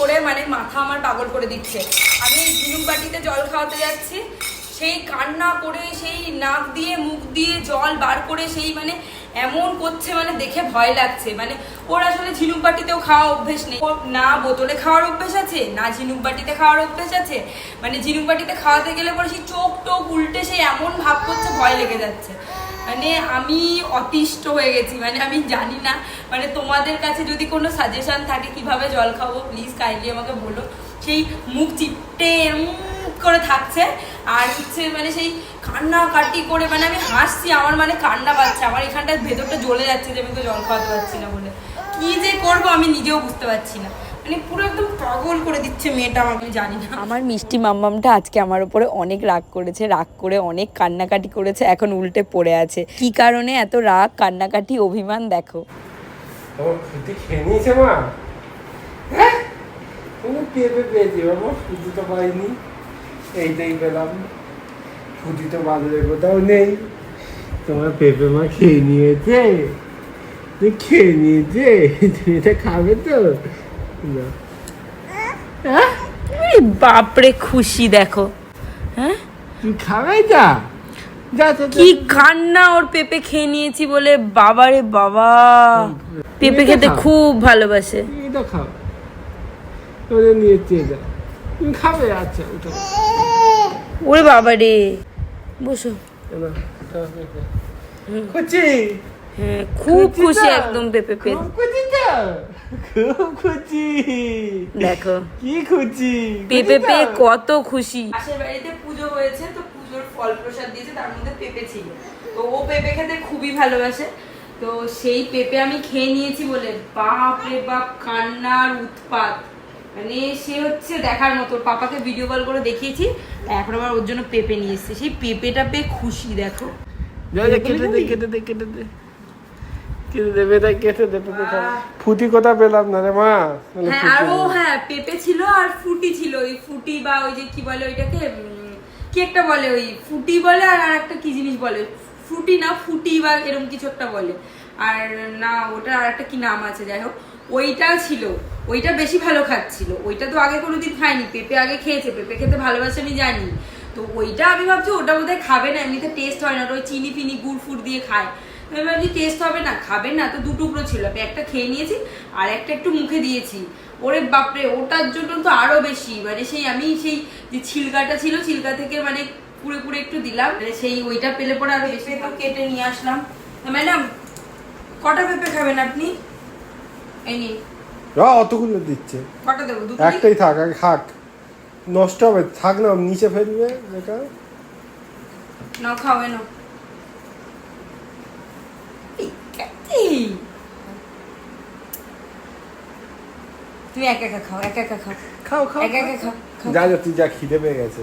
করে মানে মাথা আমার পাগল করে দিচ্ছে। আমি ঝিনুক বাটিতে জল খাওয়াতে যাচ্ছি, সেই কান্না করে, সেই নাক দিয়ে, মুখ দিয়ে জল বার করে, সেই মানে এমন করছে মানে দেখে ভয় লাগছে। মানে ওর আসলে ঝিনুক বাটিতেও খাওয়া অভ্যেস নেই। না বোতলে খাওয়ার অভ্যেস আছে, না ঝিনুক বাটিতে খাওয়ার অভ্যেস আছে। মানে ঝিনুক বাটিতে খাওয়াতে গেলে পরে সেই চোখ টোক উল্টে সেই এমন ভাব করছে, ভয় লেগে যাচ্ছে। মানে আমি অতিষ্ঠ হয়ে গেছি মানে আমি জানি না। মানে তোমাদের কাছে যদি কোনো সাজেশন থাকে কীভাবে জল খাব প্লিজ কাইন্ডলি আমাকে বলো। সেই মুখ চিপটে করে থাকছে, আর হচ্ছে মানে সেই কান্না কাটি করে মানে আমি হাসছি, আমার মানে কান্না পাচ্ছে, আমার এখানটার ভেতরটা জ্বলে যাচ্ছে যে আমি তো জল খাওয়াতে পারছি না বলে। কি যে করব আমি নিজেও বুঝতে পারছি না। মানে পুরো একদম পাগল করে দিচ্ছে মেয়েটা আমাকে জানি না। আমার মিষ্টি মাম্মামটা আজকে আমার উপরে অনেক রাগ করেছে রাগ করে অনেক কান্নাকাটি করেছে এখন উল্টে পড়ে আছে। কি কারণে এত রাগ কান্নাকাটি অভিমান দেখো। খেয়ে নিয়েছে মা? হ্যাঁ? পেঁপে পেয়েছি বাবা ফুটি তো পাইনি। এইটাই পেলাম। ফুটি তো বাজারে কোথাও নেই। তোমার পেঁপে মা খেয়ে নিয়েছে। খেয়ে নিয়েছে? তুমি এটা খাবে তো? বাপরে খুশি দেখো। হ্যাঁ? খাবে যা। কি কান্না ওর পেঁপে খেয়ে নিয়েছি বলে বাবারে বাবা। পেঁপে খেতে খুব ভালোবাসে। খাবে আচ্ছা ওরে বাবা রে বসো। পেঁপে। খুশি হ্যাঁ খুব খুশি খুশি একদম পেঁপে পেয়ে খুব খুশি তো দেখো কি খুশি পেঁপে পেয়ে কত খুশি। পাশের বাড়িতে পুজো হয়েছে তো পুজোর ফল প্রসাদ দিয়েছে তার মধ্যে পেঁপে ছিল। তো ও পেঁপে খেতে খুবই ভালোবাসে। তো সেই পেঁপে আমি খেয়ে নিয়েছি বলে বাপ রে বাপ কান্নার উৎপাত। মানে সে হচ্ছে দেখার মতো। পাপাকে ভিডিও কল করে দেখিয়েছি এখন আবার ওর জন্য পেঁপে নিয়ে এসেছে। সেই পেঁপেটা পেয়ে খুশি দেখো। কেটে দে কেটে দে কেটে দে। কেটে দে কেটে দে পেঁপে ফুটি কথা পেলাম না রে মা? হ্যাঁ আর ও হ্যাঁ পেঁপে ছিল আর ফুটি ছিল। ওই ফুটি বা ওই যে কি বলে ওইটাকে কি একটা বলে ওই ফুটি বলে আর আর একটা কি জিনিস বলে? ফ্রুটি না ফুটি বা এরকম কিছু একটা বলে। আর না ওটা আর একটা কি নাম আছে যাই হোক। ওইটা ছিল। ওইটা বেশি ভালো খাচ্ছিল। ওইটা তো আগে কোনোদিন খায়নি। পেঁপে আগে খেয়েছে। পেঁপে খেতে ভালোবাসে আমি জানি। তো ওইটা আমি ভাবছি ওটা বোধহয় খাবে না। এমনিতে টেস্ট হয় না। ওই চিনি ফিনি গুড় ফুড় দিয়ে খায়। আমি ভাবছি টেস্ট হবে না খাবে না তো দু টুকরো ছিল। আমি একটা খেয়ে নিয়েছি আর একটা একটু মুখে দিয়েছি। ওরে বাপরে ওটার জন্য তো আরও বেশি। মানে সেই আমি সেই যে ছিলকাটা ছিল ছিলকা থেকে মানে পুরো পুরো একটু দিলাম। মানে সেই ওইটা পেলে পরে আরও বেশি। তো কেটে নিয়ে আসলাম। ম্যাডাম কটা পেঁপে খাবেন আপনি? এই নিন। র, অতগুলো দিচ্ছে। কটা দেবো? একটাই থাক আগে খাক। নষ্ট হবে থাক না নিচে ফেলবে এটা নাও খাওয়ে কাকি। তুমি একা একা খাও একা একা খাও খাও খাও একা একা খাও খাও। যা যা তুই যা খিদে পেয়ে গেছে।